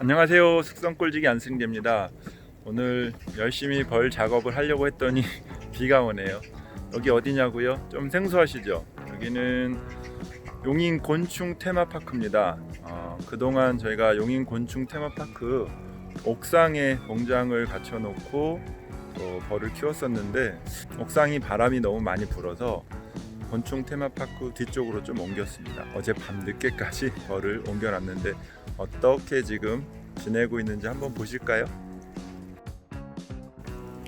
안녕하세요. 숙성골지기 안승재입니다. 오늘 열심히 벌 작업을 하려고 했더니 비가 오네요. 여기 어디냐고요? 좀 생소하시죠? 여기는 용인 곤충 테마파크입니다. 어, 그동안 저희가 용인 곤충 테마파크 옥상에 공장을 갖춰놓고 또 벌을 키웠었는데 옥상이 바람이 너무 많이 불어서 곤충 테마파크 뒤쪽으로 좀 옮겼습니다. 어제 밤 늦게까지 벌을 옮겨놨는데 어떻게 지금 지내고 있는지 한번 보실까요?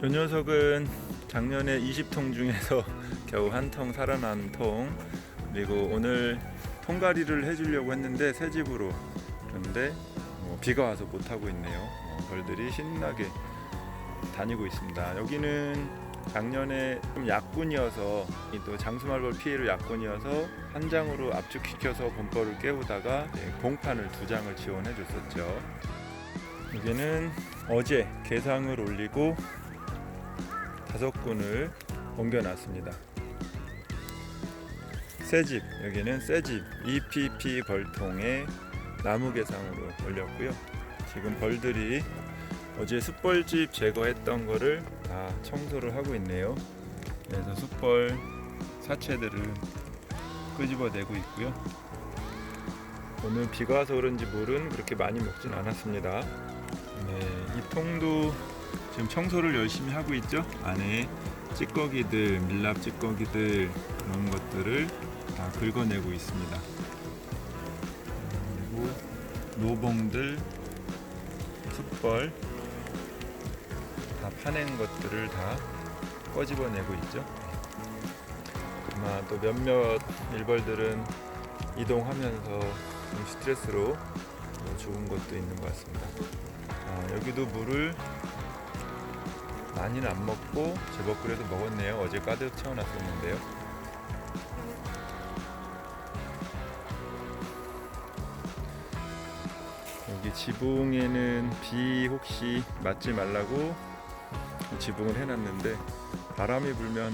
이 녀석은 작년에 20통 중에서 겨우 한 통 살아난 통 그리고 오늘 통가리를 해주려고 했는데 새 집으로 그런데 뭐 비가 와서 못 하고 있네요. 어, 벌들이 신나게 다니고 있습니다. 여기는 작년에 좀 약군이어서 이또 장수말벌 피해로 약군이어서 한 장으로 압축시켜서 봄벌을 깨우다가 이제 봉판을 두 장을 지원해 줬었죠. 여기는 어제 개상을 올리고 다섯 군을 옮겨놨습니다. 새집 여기는 새집 EPP 벌통에 나무 개상으로 올렸고요. 지금 벌들이 어제 숯벌집 제거했던 거를 다 청소를 하고 있네요. 그래서 숯벌 사체들을 끄집어내고 있고요. 오늘 비가 와서 그런지 물은 그렇게 많이 먹진 않았습니다. 네, 이 통도 지금 청소를 열심히 하고 있죠. 안에 찌꺼기들, 밀랍 찌꺼기들 그런 것들을 다 긁어내고 있습니다. 그리고 노봉들, 숯벌 다 파낸 것들을 다 꺼집어내고 있죠. 아마 또 몇몇 일벌들은 이동하면서 좀 스트레스로 어, 죽은 것도 있는 것 같습니다. 아, 여기도 물을 많이는 안 먹고 제법 그래도 먹었네요. 어제 가득 채워놨었는데요. 여기 지붕에는 비 혹시 맞지 말라고 지붕을 해놨는데 바람이 불면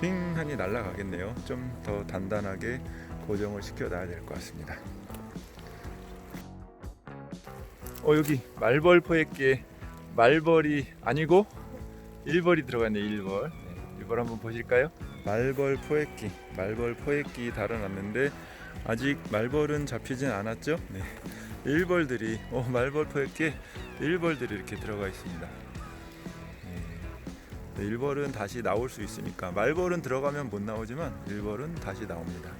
휑하니 날아가겠네요. 좀 더 단단하게 고정을 시켜놔야 될 것 같습니다. 어 여기 말벌 포획기에 말벌이 아니고 일벌이 들어갔네 일벌. 네, 일벌 한번 보실까요? 말벌 포획기, 말벌 포획기 달아놨는데 아직 말벌은 잡히진 않았죠? 네. 일벌들이 어 말벌 포획기에 일벌들이 이렇게 들어가 있습니다. 네, 일벌은 다시 나올 수 있으니까 말벌은 들어가면 못 나오지만 일벌은 다시 나옵니다.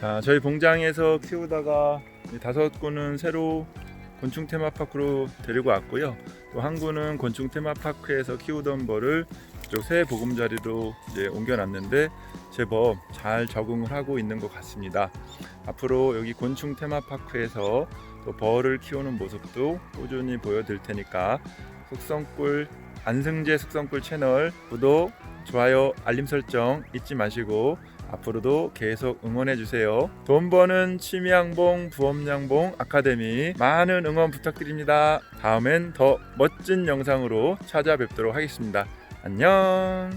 자, 저희 봉장에서 키우다가 이 다섯 군은 새로 곤충 테마파크로 데리고 왔고요. 또 한 군은 곤충 테마파크에서 키우던 벌을 새 보금자리로 이제 옮겨놨는데 제법 잘 적응을 하고 있는 것 같습니다. 앞으로 여기 곤충 테마파크에서 또 벌을 키우는 모습도 꾸준히 보여드릴 테니까 숙성꿀 안승재 숙성꿀 채널 구독, 좋아요, 알림 설정 잊지 마시고 앞으로도 계속 응원해 주세요. 돈 버는 취미양봉 부업양봉 아카데미 많은 응원 부탁드립니다. 다음엔 더 멋진 영상으로 찾아뵙도록 하겠습니다. 안녕.